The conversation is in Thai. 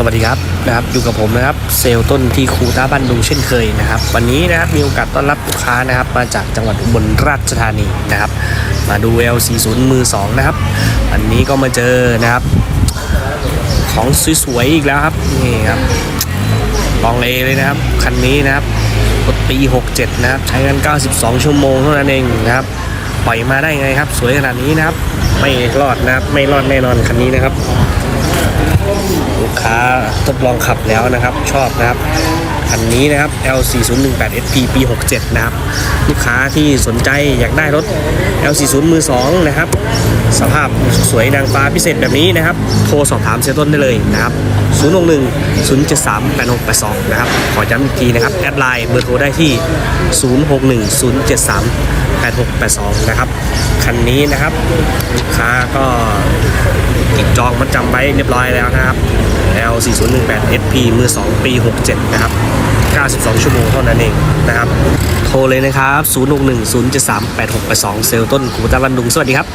สวัสดีครับนะครับอยู่กับผมนะครับเซลล์ต้นที่ครูต้าบ้านดุงเช่นเคยนะครับ วันนี้นะครับมีโอกาสต้อนรับลูกค้านะครับ มาจากจังหวัดอุบลราชธานีนะครับ มาดู L40 มือ2นะครับวันนี้ก็มาเจอนะครับ ของสวยๆอีกแล้วครับนี่ครับลองเลเลยนะครับคันนี้นะครับรถปี 67 นะครับ ใช้กัน 92 ชั่วโมงเท่านั้นเองนะครับปล่อยมาได้ไงครับ สวยขนาดนี้นะครับ ไม่รอดนะครับไม่รอดแน่นอนคันนี้นะครับ ลูกค้าทดลองขับแล้วนะครับ ชอบนะครับคันนี้นะครับ L4018 SP ปี 67 นะครับ ลูกค้าที่สนใจอยากได้รถ L40 มือ2นะครับ สภาพสวยนางฟ้าพิเศษแบบนี้นะครับ โทรสอบถามเซต้นได้เลยนะครับ 061 073 8682 นะครับ ขอย้ำอีกทีนะครับ แอดไลน์เบอร์โทรได้ที่ 061 073 8682 นะครับ คันนี้นะครับ ลูกค้าก็ติดจองมัดจำไว้เรียบร้อยแล้วนะครับ L4018 SP มือ 2 ปี 67 นะครับ 92 ชั่วโมงเท่านั้นเองนะครับ โทรเลยนะครับ 061 073 8682 เซลต้นกูตาลันดุง สวัสดีครับ